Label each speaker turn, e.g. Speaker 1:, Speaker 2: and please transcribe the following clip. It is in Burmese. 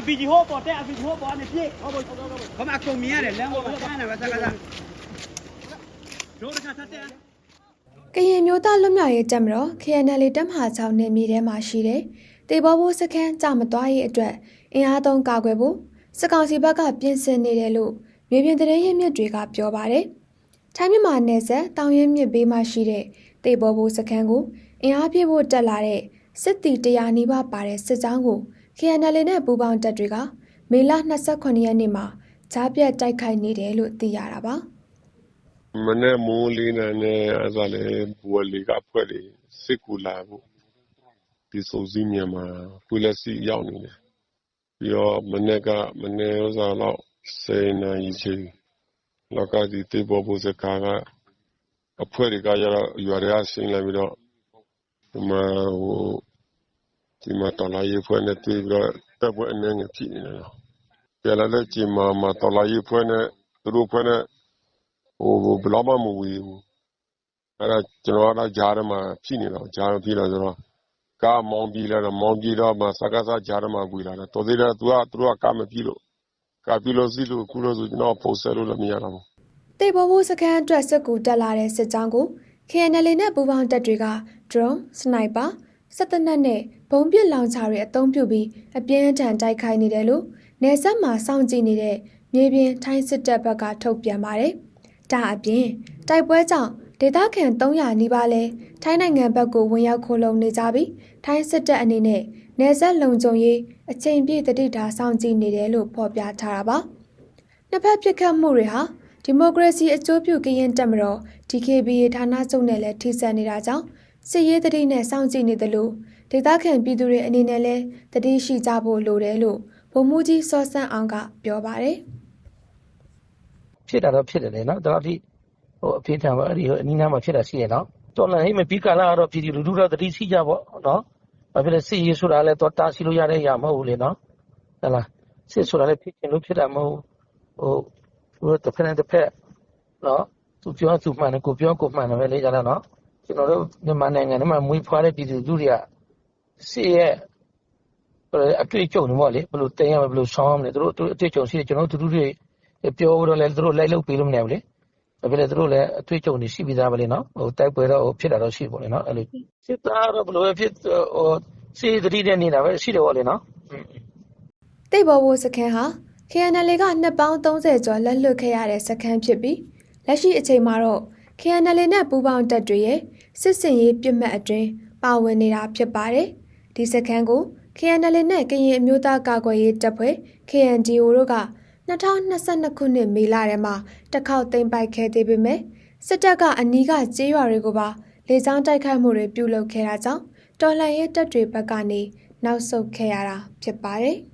Speaker 1: RPG ဟိုပေါ်တဲ့ RPG ဟိုပေါ်နေပြည့်ဟုတ်ပါဟုတ်ပါဟုတ်ပါခမအကုန်မြင်ရတယ်လမ်းပေါ်မှာကန်းနေပါစကားစားတို့တခါထတဲ့
Speaker 2: ကရင်မျိုးသားလွတ်မြောက်ရေးတပ်မတော် KNL တပ်မဟာ6နယ်မြေထဲမှာရှိတဲ့တေဘောဘိုးစခန်းကြမသွားရေးအတွက်အင်အားသုံးကာကွယ်ဖို့စစ်ကောင်စီဘက်ကပြင်ဆင်နေတယ်လို့မြေပြင်သတင်းရင်းမြစ်တွေကပြောပါတယ်။ထိုင်းမြန်မာနယ်စပ်တောင်ရင်မြစ်ဘေးမှာရှိတဲ့တေဘောဘိုးစခန်းကိုအင်အားပြည့်ဖို့တက်လာတဲ့စစ်တီ100နီးပါးပါတဲ့စစ်ကြောင်းကို KNL နဲ့ပူးပေါင်းတပ်တွေကမေလ29ရက်နေ့မှာဂျားပြတ်တိုက်ခိုက်နေတယ်လို့သိရတာပါ။
Speaker 3: မနေ့မိုးလေးနဲ့နဲ့အဲ့ဒါလေဘူလီကဖွဲ့လေစစ်ကူလာဖို့ဒီစုံစည်းမြန်မာပူလက်စီရောက်နေတယ်ပြီးတော့မနေ့ကမနေ့ဥစားတော့စေနာရီချင်းလောက်ကဒီတေဘောဘူစကားကအဖွဲ့တွေကရတော့ရွာတွေကဆင်းလာပြီးတော့ဒီမှာဟို ဒီမှာတော်လာရေးဖွဲ့နဲ့တွေ့ပြီးတော့တပ်ပွဲအနေနဲ့ဖြစ်နေတယ်ပြန်လာတဲ့ချိန်မှာမတော်လာရေးဖွဲ့နဲ့သူတို့ဖွဲ့နဲ့ဟိုဘယ်တော့မှမဝေဘူးအဲ့ဒါကျွန်တော်ကတော့ဂျားထဲမှာဖြစ်နေတော့ဂျားဖြစ်လာဆိုတော့ကားမောင်းပြေးလာတော့မောင်းပြေးတော့မှစကားစားဂျားထဲမှာဝေလာတယ်တော်သေးတယ်သူကသူတို့ကကားမပြေးလို့ကားပြေးလို့စီးလို့ခုလို့ဆိုကျွန်တော်ပုံဆက်လို့လည်းမရတော့ဘူး
Speaker 2: တိတ်ဘောဘိုးစခန်းအတွက်စစ်ကူတက်လာတဲ့စစ်ကြောင်းကို KNL နဲ့ပူးပေါင်းတပ်တွေက drone, sniper, စက်တနက်နဲ့ဘုံပစ်လောင်ချာတွေအသုံးပြုပြီးအပြင်းအထန်တိုက်ခိုက်နေတယ်လို့နေဆက်မှာစောင့်ကြည့်နေတဲ့မြေပြင်ထိုင်းစစ်တပ်ဘက်ကထုတ်ပြန်ပါတယ်။ဒါအပြင်တိုက်ပွဲကြောင့်ဒေသခံ300နီးပါးလဲထိုင်းနိုင်ငံဘက်ကိုဝင်ရောက်ခိုးလုံနေကြပြီးထိုင်းစစ်တပ်အနေနဲ့နေဆက်လုံခြုံရေးအချိန်ပြည့်တတိထားစောင့်ကြည့်နေတယ်လို့ဖော်ပြထားတာပါ။နှစ်ဖက်ပြစ်ခတ်မှုတွေဟာဒီမိုကရေစီအကျိုးပြုကရင်တက်မတော် DKBA ဌာနချုပ်နဲ့လည်းထိစပ်နေတာကြောင့် စစ်ရေးတတိနဲ့စောင့်ကြည့်နေတယ်လို့ဒေသခံပြည်သူတွေအနေနဲ့လည်းတတိရှိကြဖို့လိုတယ်လို့ဗိုလ်မှူးကြီးစောစန်းအောင်ကပြောပါတယ်
Speaker 4: ဖြစ်တာတော့ဖြစ်တယ်လေနော်ဒါတော့ဒီဟိုအဖေထံမှာအဲ့ဒီဟိုအနီးနားမှာဖြစ်တာရှိရနော်တော်လည်းဟိမပြီးကာလကတော့ပြည်သူလူထုတော့တတိရှိကြပေါ့နော်ဘာဖြစ်လဲစစ်ရေးဆိုတာလည်းတော့တားရှိလို့ရတဲ့အရာမဟုတ်ဘူးလေနော်ဟဲ့လားစစ်ဆိုတာလည်းဖြစ်ချင်လို့ဖြစ်တာမဟုတ်ဟိုဟိုတစ်ဖက်နဲ့တစ်ဖက်နော်သူပြောသူမှန်တယ်ကိုပြောကိုမှန်တယ်ပဲလေကြလားနော် ကျွန်တော်တို့မြန်မာနိုင်ငံထဲမှာမွေးဖွားတဲ့ပြည်သူလူထုတွေကစစ်ရဲ့အတွေ့အကြုံတွေပေါ့လေဘယ်လိုတင်ရမလဲဘယ်လိုဆောင်းရမလဲသူတို့အတွေ့အကြုံရှိတယ်ကျွန်တော်တို့သူတို့တွေပြောတော့လည်းသူတို့လိုက်လုပ်ပေးလို့မရဘူးလေဒါပေမဲ့သူတို့လည်းအတွေ့အကြုံတွေရှိပြီးသားပဲလေနော်ဟိုတိုက်ပွဲတော့ဖြစ်တာတော့ရှိပေါ့လေနော်အဲ့လိုစစ်သားတော့ဘယ်လိုပဲဖြစ်ဟိုစီတတိတဲ့နေတာပဲရှိတယ်ပေါ့လေနော်။
Speaker 2: တိတ်ဘောဘိုးစခန်းဟာ KNL ကနှစ်ပေါင်း30ကျော်လက်လွတ်ခဲ့ရတဲ့စခန်းဖြစ်ပြီးလက်ရှိအချိန်မှာတော့ KNL နဲ့ပူးပေါင်းတပ်တွေရဲ့ စစ်စင်ရေးပြစ်မှတ်အတွင်းပါဝင်နေတာဖြစ်ပါတယ်။ဒီစခန်းကို KNL နဲ့ကရင်အမျိုးသားကာကွယ်ရေးတပ်ဖွဲ့ KNDO တို့က2022ခုနှစ်မေလထဲမှာတစ်ခေါက်သိမ်းပိုက်ခဲ့သေးပေမဲ့စစ်တပ်ကအနီးကကျေးရွာတွေကိုပါလေကြောင်းတိုက်ခိုက်မှုတွေပြုလုပ်ခဲ့တာကြောင့်တော်လှန်ရေးတပ်တွေဘက်ကနေနောက်ဆုတ်ခဲ့ရတာဖြစ်ပါတယ်။